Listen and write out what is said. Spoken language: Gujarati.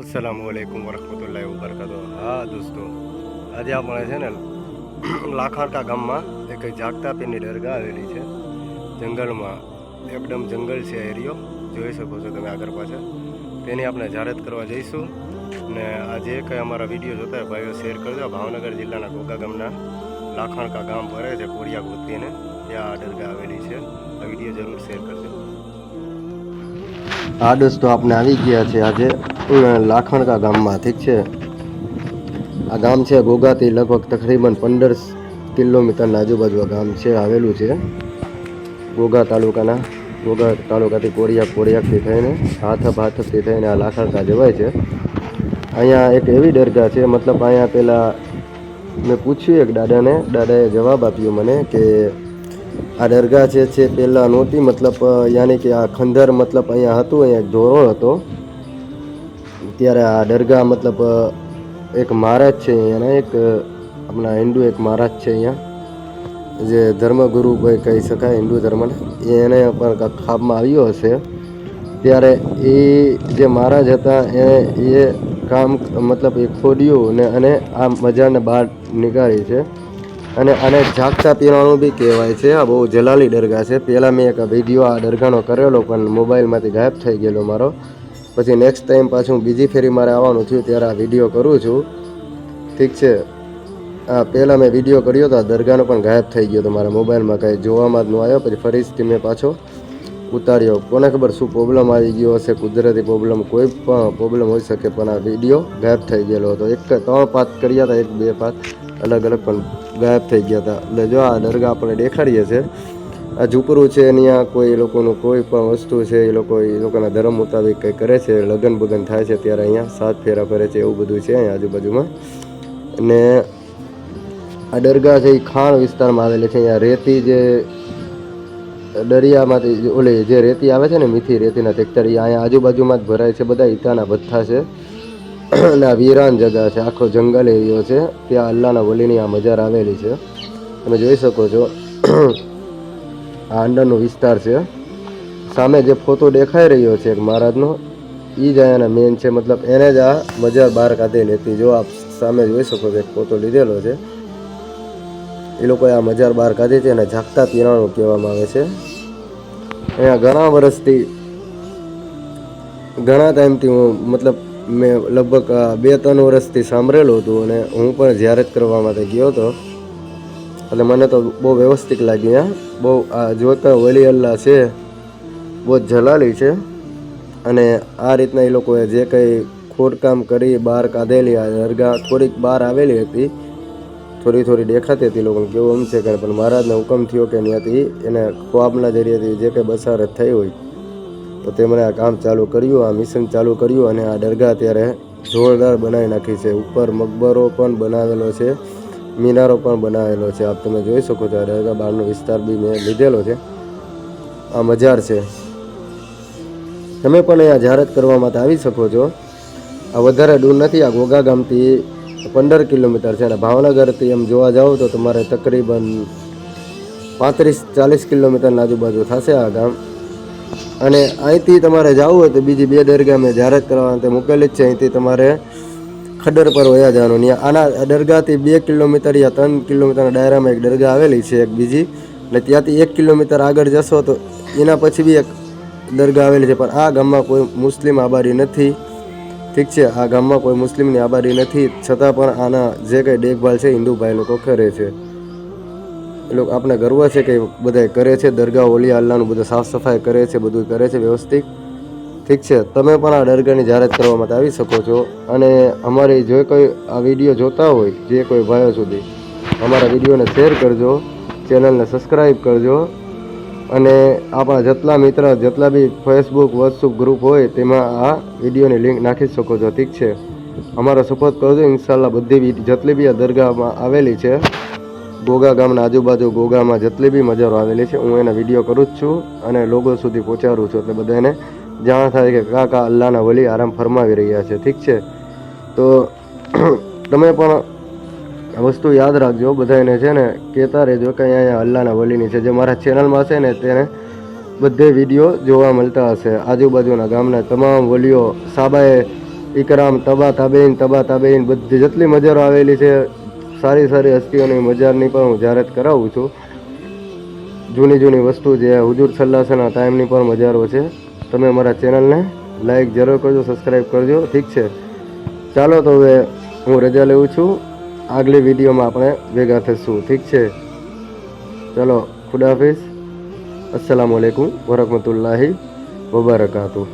અસલામ વાલેકુમ વરહમતુલ્લાહ વબરકાતો હા, દોસ્તો, આજે આપણે છે ને લાખાણકા ગામમાં એક જાગતા પીરની દરગાહ આવેલી છે. જંગલમાં, એકદમ જંગલ છે એરિયો. જોઈ શકો છો તમે આગળ પાછળ. તેની આપણે જાહેરાત કરવા જઈશું. ને આજે કંઈ અમારા વીડિયો જોતા હોય, ભાઈઓ શેર કરજો. ભાવનગર જિલ્લાના ગોગા ગામના લાખાણકા ગામ ભરે છે, કોરિયા ગોતીને ત્યાં આ દરગાહ આવેલી છે. આ વીડિયો જરૂર શેર કરજો. હા, દોસ્તો, આપણે આવી ગયા છે આજે. લાખણકા ગામમાં, ઠીક છે. આ ગામ છે ગોગાથી લગભગ તકરીબન પંદર કિલોમીટરના આજુબાજુ આ ગામ છે, આવેલું છે. ગોગા તાલુકાના, ગોગા તાલુકાથી કોરિયા, કોરિયાકથી થઈને હાથપ હાથપથી થઈને આ લાખણકા જવાય છે. અહીંયા એક એવી દરગાહ છે, મતલબ અહીંયા પહેલાં મેં પૂછ્યું એક દાદાને, દાદાએ જવાબ આપ્યો મને કે આ દરગાહ છે છે પહેલાં નહોતી, મતલબ યાની કે આ ખંદર મતલબ અહીંયા હતું, અહીંયા એક ધોરણ હતો. ત્યારે આ દરગાહ મતલબ એક મહારાજ છે અહીંયાના એક આપણા હિન્દુ એક મહારાજ છે અહીંયા. જે ધર્મગુરુ કોઈ કહી શકાય, હિન્દુ ધર્મને. એને પણ ખાબમાં આવ્યો હશે. ત્યારે એ જે મહારાજ હતા એ એ કામ, મતલબ એ ખોડ્યું ને અને આ મજાને બહાર નીકાળી છે. અને આને જાગતા પીવાનું બી કહેવાય છે. આ બહુ જલાલી દરગાહ છે. પહેલાં મેં એક વીડિયો આ દરગાહનો કરેલો, પણ મોબાઈલમાંથી ગાયબ થઈ ગયેલો મારો. પછી નેક્સ્ટ ટાઈમ પાછું બીજી ફેરી મારે આવવાનું થયું ત્યારે આ વીડિયો કરું છું. ઠીક છે? આ પહેલાં મેં વીડિયો કર્યો તો આ દરગાહનો પણ ગાયબ થઈ ગયો હતો મારા મોબાઈલમાં કાંઈ જોવામાં જ ન આવ્યો. પછી ફરીથી મેં પાછો ઉતાર્યો. કોને ખબર શું પ્રોબ્લેમ આવી ગયો હશે? કુદરતી પ્રોબ્લેમ કોઈ પણ પ્રોબ્લેમ હોઈ શકે, પણ આ વીડિયો ગાયબ થઈ ગયેલો હતો. એક ત્રણ પાત કર્યા હતા, એક બે પાત અલગ અલગ પણ ગાયબ થઈ ગયા હતા. એટલે જો આ દરગાહ આપણે દેખાડીએ છે આ ઝૂંપડું છે ત્યાં કોઈ એ લોકોનું કોઈ પણ વસ્તુ છે, એ લોકો એ લોકોના ધર્મ મુતાબિક કંઈ કરે છે, લગ્ન બગન થાય છે ત્યારે અહીંયા સાત ફેરા ફરે છે એવું બધું છે અહીંયા આજુબાજુમાં. અને આ દરગાહ છે એ ખાણ વિસ્તારમાં આવેલી છે, અહીંયા રેતી જે દરિયામાંથી ઓલી જે રેતી આવે છે ને મીઠી રેતીના ટેક્ટર એ અહીંયા આજુબાજુમાં જ ભરાય છે, બધા ઈટાના ભથ્થા છે. અને આ વીરાન જગા છે, આખો જંગલ એરિયો છે, ત્યાં અલ્લાહના વલીની આ મજાર આવેલી છે. તમે જોઈ શકો છો આ અંદરનો વિસ્તાર છે. સામે જે ફોટો દેખાઈ રહ્યો છે એક મહારાજનો એ જ અહીંયાના મેન છે. મતલબ એને જ આ મજા બહાર કાઢી લેતી. જો આપ સામે જોઈ શકો છો ફોટો લીધેલો છે. એ લોકોએ આ મજાર બહાર કાઢી છે અને જાગતા તિરાણું કહેવામાં આવે છે. અહીંયા ઘણા વર્ષથી, ઘણા ટાઈમથી હું મતલબ મેં લગભગ બે ત્રણ વર્ષથી સાંભળેલું હતું અને હું પણ જ્યારત કરવા માટે ગયો હતો. એટલે મને તો બહુ વ્યવસ્થિત લાગી, હા. બહુ, આ જોતા વલી અલ્લાહ છે, બહુ જલાલી છે. અને આ રીતના એ લોકોએ જે કંઈ ખોદકામ કરી, બહાર કાઢેલી, આ દરગાહ થોડીક બહાર આવેલી હતી. થોડી થોડી દેખાતી હતી લોકોને, કેવું એમ છે કે પણ મહારાજને હુકમ થયો કે ત્યાંથી એને ખ્વાબના જરિયાથી જે કંઈ બસારત થઈ હોય, તો તેમણે આ કામ ચાલુ કર્યું, આ મિશન ચાલુ કર્યું અને આ દરગાહ અત્યારે જોરદાર બનાવી નાખી છે. ઉપર મકબરો પણ બનાવેલો છે. મિનારો પણ બનાવેલો છે. આપ તમે જોઈ શકો છો દરગાહ બહારનો વિસ્તાર બી મેં લીધેલો છે. આ મજાર છે. તમે પણ અહીંયા જાહેરાત કરવા માટે આવી શકો છો. આ વધારે દૂર નથી, આ ગોગા ગામથી પંદર કિલોમીટર છે અને ભાવનગરથી એમ જોવા જાઓ તો તમારે તકરીબન પાંત્રીસ ચાલીસ કિલોમીટરની આજુબાજુ થશે આ ગામ. અને અહીંથી તમારે જવું હોય તો બીજી બે દરગાહ મેં જાહેરાત કરવા માટે મૂકેલી જ છે. અહીંથી તમારે ખડર પર વયા જવાનું. આના દરગાહથી બે કિલોમીટર યા ત્રણ કિલોમીટરના ડાયરામાં એક દરગાહ આવેલી છે એક બીજી. એટલે ત્યાંથી એક કિલોમીટર આગળ જશો તો એના પછી બી એક દરગાહ આવેલી છે. પણ આ ગામમાં કોઈ મુસ્લિમ આબાદી નથી. ઠીક છે, આ ગામમાં કોઈ મુસ્લિમની આબાદી નથી. છતાં પણ આના જે કંઈ દેખભાલ છે હિન્દુ ભાઈ લોકો કરે છે. એ લોકો આપણે ગર્વ છે કે બધા કરે છે. દરગાહ ઓલિયા અલ્લાહનું બધું સાફ સફાઈ કરે છે, બધું કરે છે વ્યવસ્થિત. ઠીક છે. તમે પણ આ દરગાહની જાહેરાત કરવા માટે આવી શકો છો અને અમારી જો કોઈ આ વીડિયો જોતા હોય, જે કોઈ ભાઈઓ સુધી, અમારા વિડીયોને શેર કરજો ચેનલને સબસ્ક્રાઈબ કરજો અને આપણા જેટલા મિત્ર, જેટલા બી ફેસબુક વોટ્સઅપ ગ્રુપ હોય, તેમાં આ વિડીયોની લિંક નાખી શકો છો. ઠીક છે. અમારો સપોર્ટ કરજો. ઇન્શાલ્લાહ બધી જેટલી બી આ દરગાહમાં આવેલી છે, ગોગા ગામના આજુબાજુ ગોગામાં જેટલી બી મજારો આવેલી છે, હું એના વીડિયો કરું જ છું અને લોકો સુધી પહોંચાડું છું. એટલે બધાને જાણ થાય કે કા કા અલ્લાહના વલી આરામ ફરમાવી રહ્યા છે. ઠીક છે? તો તમે પણ વસ્તુ યાદ રાખજો. બધાને છે ને કહેતા રહેજો કે અહીંયા અલ્લાહના વલીની છે. જે મારા ચેનલમાં છે ને તેને બધે વીડિયો જોવા મળતા હશે. આજુબાજુના ગામના તમામ વલીઓ, સાબાએ, ઇકરામ, તબા તાબેન તબા તાબેન બધી જેટલી મજારો આવેલી છે, સારી સારી હસ્તીઓની મજારની પણ હું જાહેરાત કરાવું છું. જૂની જૂની વસ્તુ જે હુજુર સલ્લાસના ટાઈમની પણ મજારો છે. તમે મારા ચેનલને લાઈક જરૂર કરજો સબસ્ક્રાઈબ કરજો. ઠીક છે. ચાલો તો હવે હું રજા લેવું છું. આગલી વિડીયોમાં આપણે ભેગા થઈશું. ઠીક છે. ચલો ખુદાફિઝ અસલામ વાલેકુમ વરહમતુલ્લાહિ વબરકાતુહ.